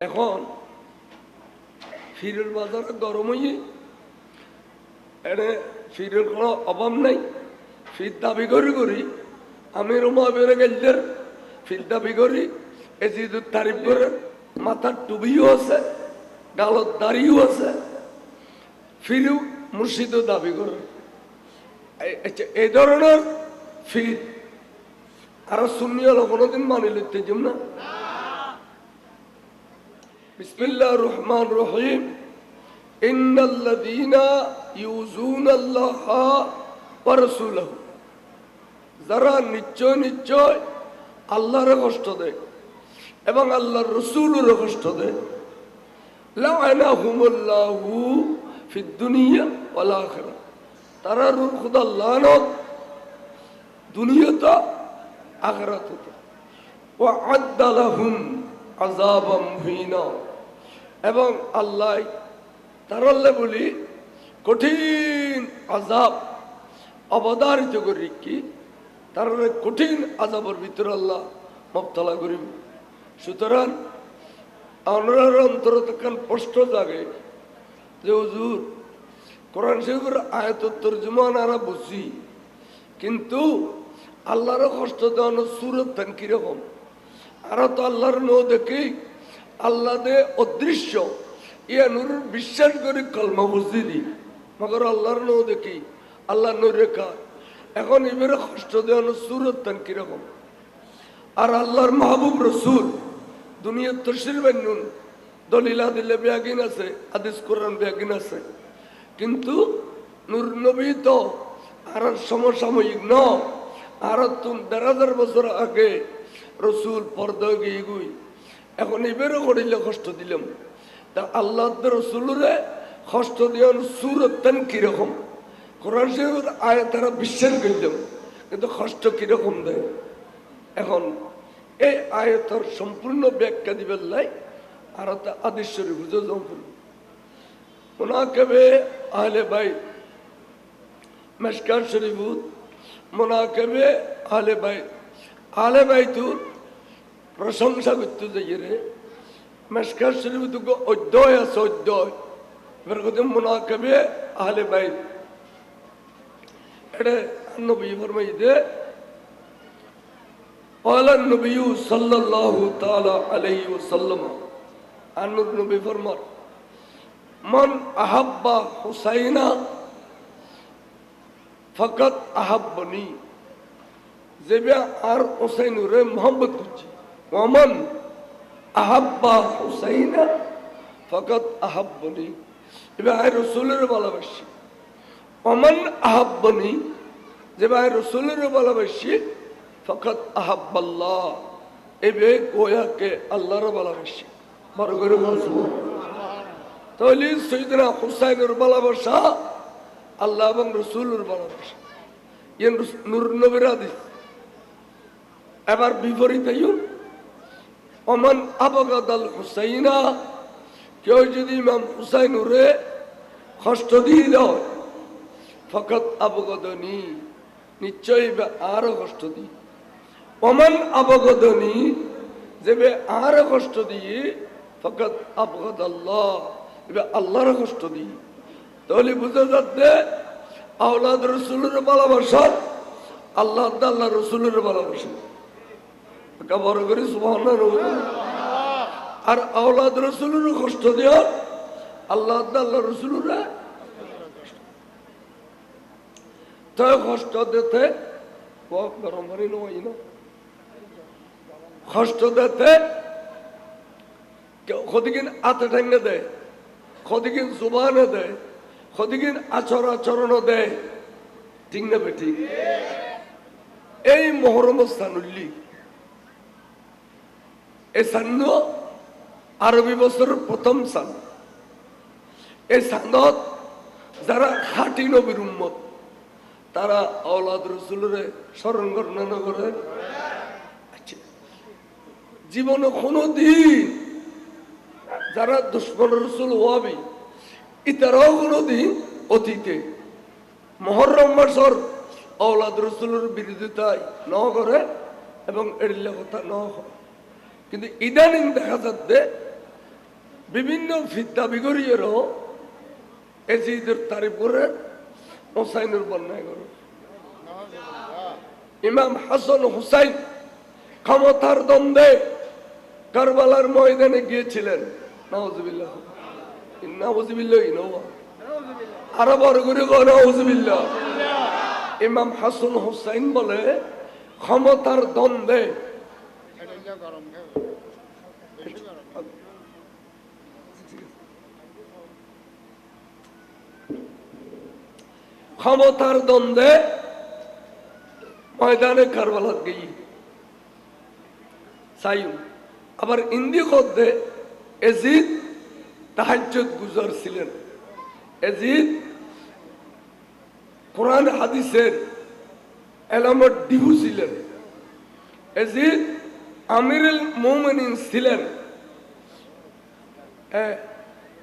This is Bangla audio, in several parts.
এখন ফিরের বাজারে গরম হয়ে এনে ফিরের কোনো অভাব নাই। ফির দাবি করি করি আমি রুমা বেড়ে গেলদের, ফির দাবি করি এজিদুর তারিফ করে মাথার টুবিও আছে, গালত দাড়িও আছে। ফিরু মুর্শিদও দাবি করে। এই- ধরনের ফির আরও শূন্য কোনোদিন মানি লিখতে যাম না। بسم الله الرحمن الرحيم إن الذين يؤذون الله ورسوله যারা নিশ্চয় নিশ্চয় আল্লাহরে কষ্ট দেয় এবং আল্লাহর রসুলের কষ্ট দেয় লাআনাহুমুল্লাহু ফিদ দুনিয়া ওয়াল আখিরা তারা রুল খুদা লানত দুনিয়াতে আখিরাতে ওয়া আদ্দা লাহুম আযাবাম মুহিনা এবং আল্লাহ তারাল্লে বলি, কঠিন আজাব অবধারিত করি কি, তার কঠিন আজাবের ভিতরে আল্লাহ মবতলা করিব সুতরাং আপনার অন্তর তখন প্রশ্ন জাগে যে হুজুর, কোরআন শরীফের আয়তত্তর জমান আরা বুঝি কিন্তু আল্লাহর কষ্ট দেওয়ানো সুরত থান কীরকম? আর তো আল্লাহর নো দেখি আল্লাহ দে অদৃশ্য। ইয়া নুর বিশ্বাস করি কলমা বুঝি দি। মগর আল্লাহর নো দেখি আল্লাহ নুরেখা এখন এবারে কষ্ট দেওয়ানো সুরত থান কীরকম? আর আল্লাহর মাহবুব রসুল, দুনিয়ার তসির বান্যুন দলিলা দিলে ব্যাগিন আছে, আদিস কোরআন ব্যাগিন আছে। কিন্তু নূর নবী তো আর সমসাময়িক ন আর তুম দেড় হাজার বছর আগে রসুল পর্দা গিয়ে এখন এবারও করিলে কষ্ট দিলাম। তা আল্লাহ রসুলরে কষ্ট দেওয়ার সুরতেন কীরকম? কোরআন শরীফের আয় তারা বিশ্বাস করলাম কিন্তু কষ্ট কীরকম দেয় এখন এই আয়তর সম্পূর্ণ ব্যাখ্যা দিবেন লাই, আর তা আদেশ্বরী বুঝে সম্পূর্ণ মোনাকেবে আহলে বাই মেসকার শরীফুদ মোনাকেবে আহলে বাই আহলে বাইতুর প্রশংসা করতে যাই রে মেসকার শরীফ অধ্যয় আছে অধ্যয় এবার কথা মোনাকেবে আহলে বাই এটা নবী ফরমাই দে قال النبي صلى الله تعالى عليه وسلم عن النبي فرمان من أحب حسينا فقط أحبني যেবে আর হুসাইনুরে মোহাম্মদ করছি ওমান আহাব্বা হুসাইনা ফকত আহাব্বনি এবার রসুলের ভালোবাসি। অমান আহাব্বনি যে ভাই রসুলের ভালোবাসি ফকত আহাব্বাল্লাহ এবে গোয়াকে আল্লাহর ভালোবাসি। বড় করে তাহলে সৈদিনা হুসাইনের ভালোবাসা আল্লাহ এবং রসুলের ভালোবাসা। ইয়ে নূর নবীর আদিস এবার বিপরীত অমান আবগাদ আল হুসাইনা, কেউ যদি ইমাম হুসাইন হুসাইনুরে কষ্ট দিয়ে দেয়, ফকত আবগদনি, নিশ্চয়ই আরও কষ্ট দিই অমান আবগদনি, যেবে আরও কষ্ট দিয়ে, ফকত আবগদ আল্লাহ এবার আল্লাহর কষ্ট দিই তাহলে বুঝা যাচ্ছে, আওলাদ রসুলের ভালোবাসা, আল্লাহ আল্লাহ রসুলের ভালোবাসা। বড় করে সুবহান আর আওলাদ রসুলের কষ্ট দেওয়া আল্লাহ আল্লাহ রসুলরা কষ্ট। দিতে কষ্ট দিতে কদিন হাতে ঠেঙ্গে দেয় কদিন জুবানে দেয় কদিন আচর আচরণ দেয়। ঠিক না এই মহরম স্থান এই সান্ন আরবি বছরের প্রথম সান এই সানত যারা খাটি নবীর উম্মত তারা আওলাদ রসুলের স্মরণ বর্ণনা করে আচ্ছা। জীবনে কোনো দিন যারা দুশ্মন রসুল হওয়াবি ইতারাও কোনো দিন অতীতে মহরম মাসর আওলাদ রসুলের বিরোধিতায় ন করে এবং এড়িলে কথা ন হয় কিন্তু ইদানিং দেখা যাচ্ছে বিভিন্ন ফিদ্দা বিগরিয়েরও এজিদের তারিফ করে হোসাইনের বন্যায় করে ইমাম হাসান হুসাইন ক্ষমতার দ্বন্দ্বে কারবালার ময়দানে গিয়েছিলেন। ইমাম হাসান হুসাইন বলে, ক্ষমতার দ্বন্দ্বে গরম ক্ষমতার দ্বন্দ্বে ময়দানে কারবালাত গেই। সাইম আবার ইন্দি খদ্দে এজিদ তাহাজ্জুদ গুজার ছিলেন। এজিদ কোরআন হাদিসের এলামত ডিহু ছিলেন। এজিদ আমিরুল মোমিনিন ছিলেন।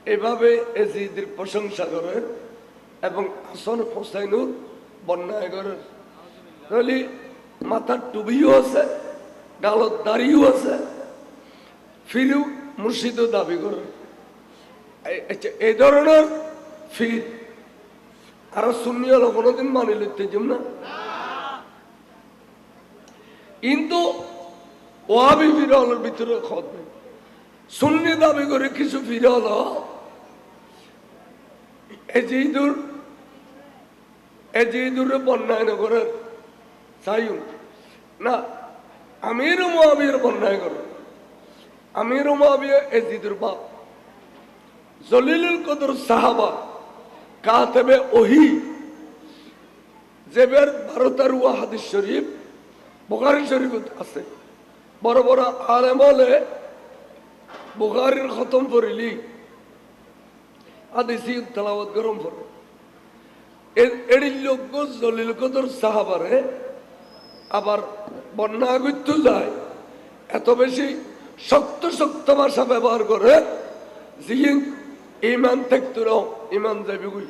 এভাবে এজিদের প্রশংসা করেন এবং হাসন হোসাইনুর বন্যায় করেন তাহলে মাথার টুবিও আছে, গালত দাড়িও আছে, ফিরু মুর্শিদও দাবি করেন এই- ধরনের ফির আরও শূন্য কোনোদিন মানি লিখতে না। কিন্তু ওয়াবি ফিরলের ভিতরে খত নেই। শূন্য দাবি করে কিছু ফিরল এজিদুর এজিদুরে বন্যায় না আমির মহাবির বন্যায় করে। আমির মহাবিয়া এজিদুর বাপ। জলিলুল কদর সাহাবা, কাতেবে ওহি। জেবের ভারতের হাদিস শরীফ, বুখারি শরীফ আছে। বড় বড় আলেম হলে বুখারির খতম করিলি হাদিসি তালাবত গরম করে এড়ি লোক জলিল কদর সাহাবারে আবার বন্যা গুত্তু যায়, এত বেশি শক্ত শক্ত ভাষা ব্যবহার করে জিন ইমান থাকতো না, ইমান যাবি গুই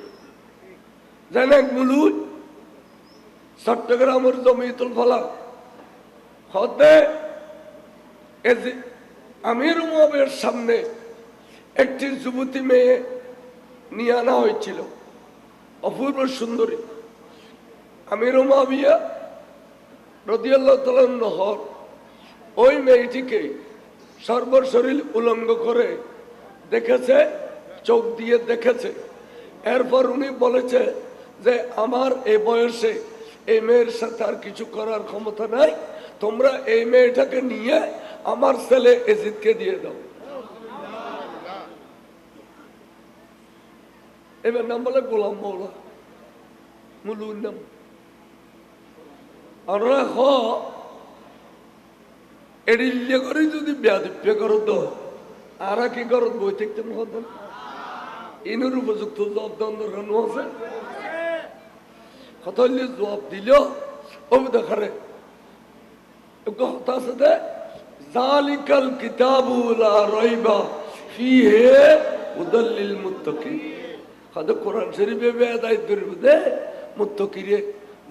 যেন এক মুলুই চট্টগ্রামের ফলা হতে আমির উমাবের সামনে একটি যুবতী মেয়ে নিয়ে আনা হয়েছিল। অপূর্ব সুন্দরী। আমির উমাবিয়া রদিয়াল্লাহ নহর ওই মেয়েটিকে সর্বশরীর উলঙ্গ করে দেখেছে, চোখ দিয়ে দেখেছে। এরপর উনি বলেছে যে, আমার এই বয়সে এই মেয়ের সাথে আর কিছু করার ক্ষমতা নাই। তোমরা এই মেয়েটাকে নিয়ে আমার ছেলে এজিদকে দিয়ে দাও। এবার নাম বলে গোলাম মৌলা। মুলুর নাম। আমরা হ এড়িল্লে করে যদি ব্যাধিপ্য করো তো, আর কি করত বই থাকতে মহতন ইনুর উপযুক্ত জবাব দেওয়ার দরকার আছে। হইলে জবাব দিল ও দেখারে কথা আছে দে। জালিকাল কিতাবু লা রাইবা ফিহে হুদাল্লিল মুত্তাকিন কত কোরআন শরীফে বেদায় দে মুত্তাকিরে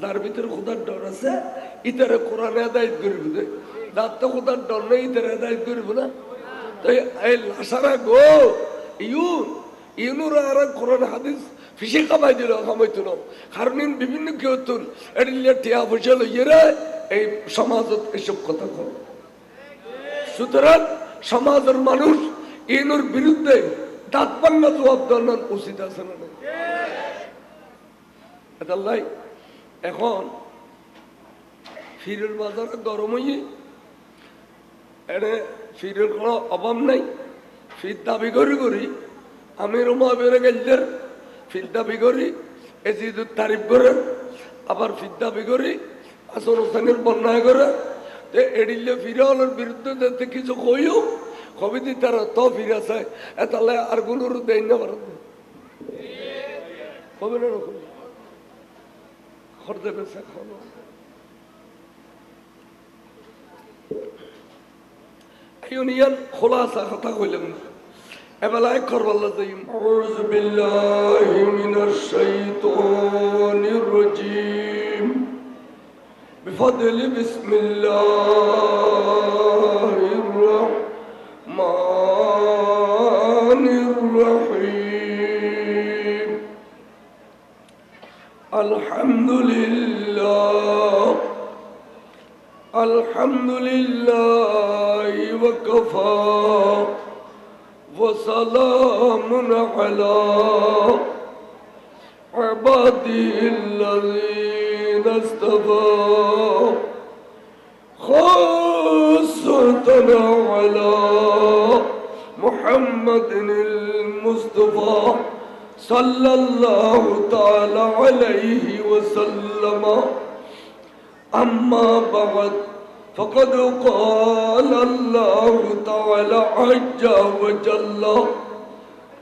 যার ভিতরে খোদার ডর আছে ইতারে কোরআন আদায় করব দে যার তো খোদার ডর নেই ইতারে আদায় করব না এই লাসারা গো ইউ ইউনুর আর কোরআন হাদিস ফিসে কামাই দিল কামাইতো না কারণ বিভিন্ন কেউ তুল এডিলে টিয়া লইয়েরা এই সমাজত এসব কথা কর সুতরাং সমাজের মানুষ ইনুর বিরুদ্ধে দাঁত জবাব দেওয়ার উচিত আছে না নাই? এখন ফিরের বাজার গরম এনে ফিরের কোনো অভাব নাই ফির দাবি করি করি আমি রুমা বেড়ে গেলদের, ফির দাবি করি এজিদুর তারিফ করে, আবার ফির দাবি করি আসন হোসেনের বন্যায় করে এডিলে ফিরে হলের বিরুদ্ধে যাতে কিছু কইও তারা তো এতালে আরগুলোর দেয় না কথা কইলাম। বিল্লাহি মিনাশ শাইতানির রাজীম। الفضل بسم الله الرحمن الرحيم. الحمد لله الحمد لله وكفى وسلام على عباد الذين اصطفى خاصة على محمد المصطفى صلى الله تعالى عليه وسلم أما بعد فقد قال الله تعالى عز وجل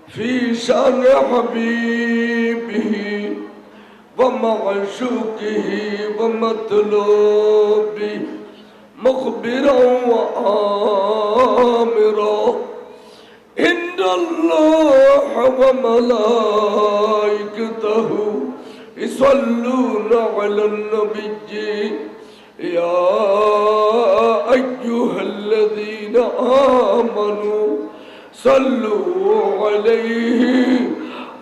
في شان حبيبه ومعشوقه ومطلوبه مخبرا وآمرا. إن الله وملائكته يصلون على النبي. يا أيها الذين آمنوا صلوا عليه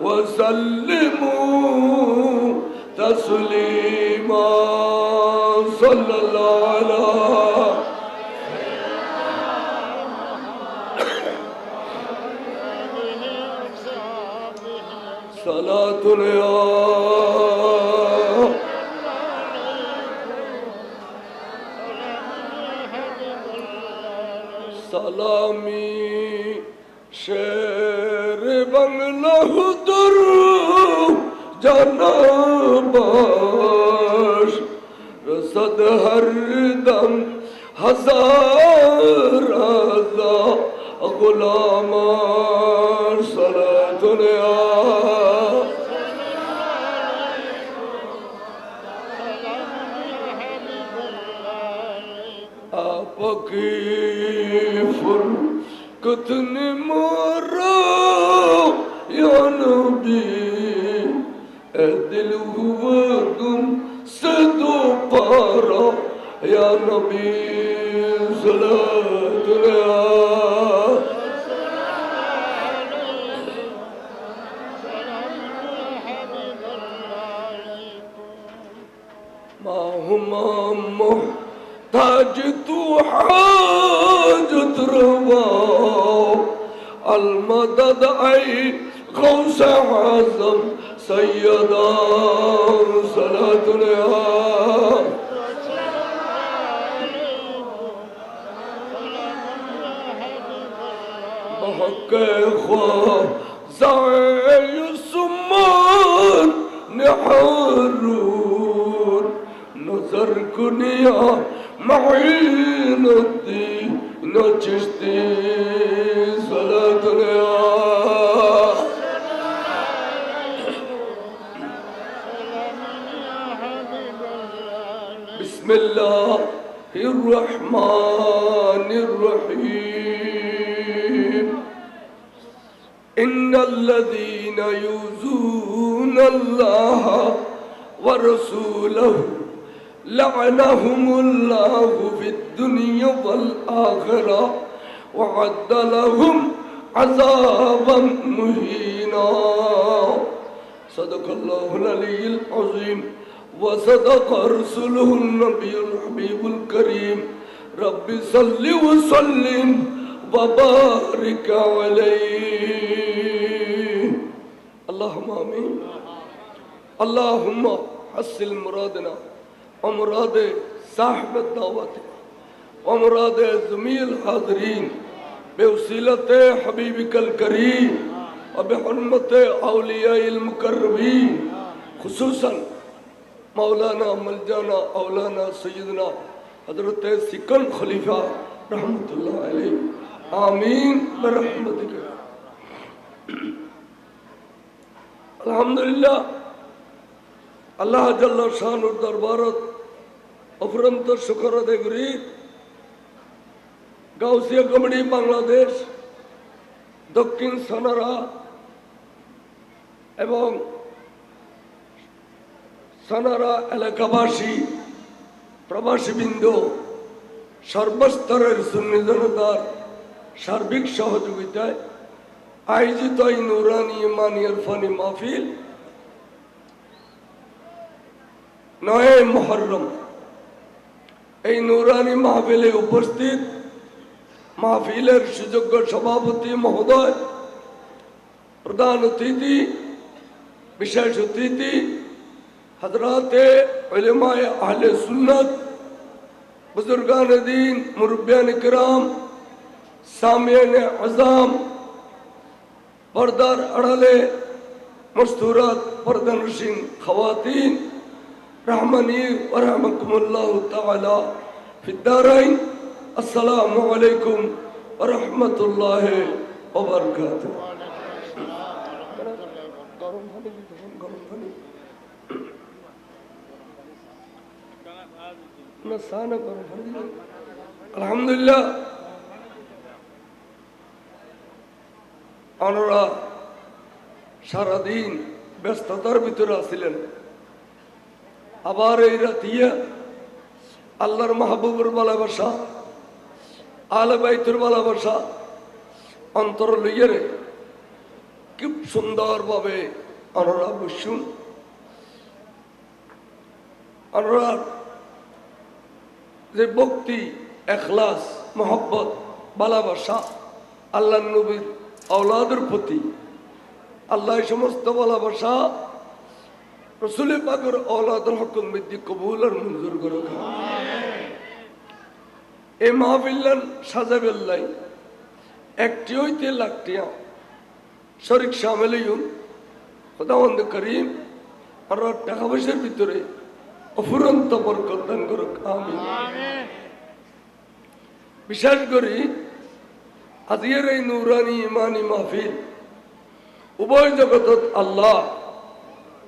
وسلموا. تسليما صلى الله على صلاة يا أبقيف كتن مرة يا نبي أدل هو قم سدو بارا يا نبي صلاة الله ما هما محتاج تو حاجة روا المدد أي غوث عظم سيدا صلاة يا بحق إخوة زعي السمان نحرون نظر كنيا معين الدين نجشتي صلاة يا بسم الله الرحمن الرحيم. إن الذين يؤذون الله ورسوله لعنهم الله في الدنيا والآخرة وعد لهم عذابا مهينا. صدق الله العلي العظيم. وصدق رسوله النبي الحبيب الكريم. رب صل وسلم وبارك عليه. اللهم آمين. اللهم حصل مرادنا. امراد صاحب دعوت امراد زمیل حاضرین، بے وسیلت حبیب کل کریم اور بے حرمت اولیاء المقربین، خصوصاً مولانا ملجانا اولانا سیدنا حضرت سکن خلیفہ رحمت اللہ علیہ، آمین برحمت کے الحمدللہ، اللہ جللہ شان و دربارت অফরন্ত শুকর করি গাউসিয়া কমিটি বাংলাদেশ, দক্ষিণ সানারা এবং সানারা এলাকাবাসী, প্রবাসীবৃন্দ, সর্বস্তরের সুন্নি জনতার সার্বিক সহযোগিতায় আয়োজিত এই নুরানি ইমানি ইরফানি মাহফিল নয় মহরম এই নুরানি মাহফিলে উপস্থিত মাহফিলের সুযোগ্য সভাপতি মহোদয়, প্রধান অতিথি, বিশেষ অতিথি হজরাতে ওলেমায় আহলে সুন্নত, বুজুর্গান দিন মুরব্বান কিরাম সামিয়ান আজাম, পর্দার আড়ালে মস্তুরাত পর্দানুসীন খাওয়াতিন রহমানি ওরহমকুমুল্লাহ তাআলা ফিদ্দারাইন আসসালামু আলাইকুম দিতে হবে। আলহামদুলিল্লাহ। সারাদিন ব্যস্ততার ভিতরে আছিলেন। আবার এই রাতিয়া আল্লাহর মাহবুবুর ভালোবাসা আলে বাইতুর ভালোবাসা অন্তর লইয়ে খুব সুন্দরভাবে আমরা বসুন। আমরা যে ভক্তি, এখলাস, মোহব্বত, ভালোবাসা আল্লাহ নবীর আওলাদের প্রতি, আল্লাহ সমস্ত ভালোবাসা রসুল পাকের হকুম বৃদ্ধি কবুল আর মঞ্জুর এই মাহফিল্লান সাজাবেল্লাই একটি হইতে লাখটিয়া শরিক সামিল খোদাবন্দ করিম, আর টাকা পয়সার ভিতরে অফুরন্ত বরকত দান করুক আমি বিশেষ করে আজকের এই নুরানি ইমানি মাহফিল, উভয় জগতত আল্লাহ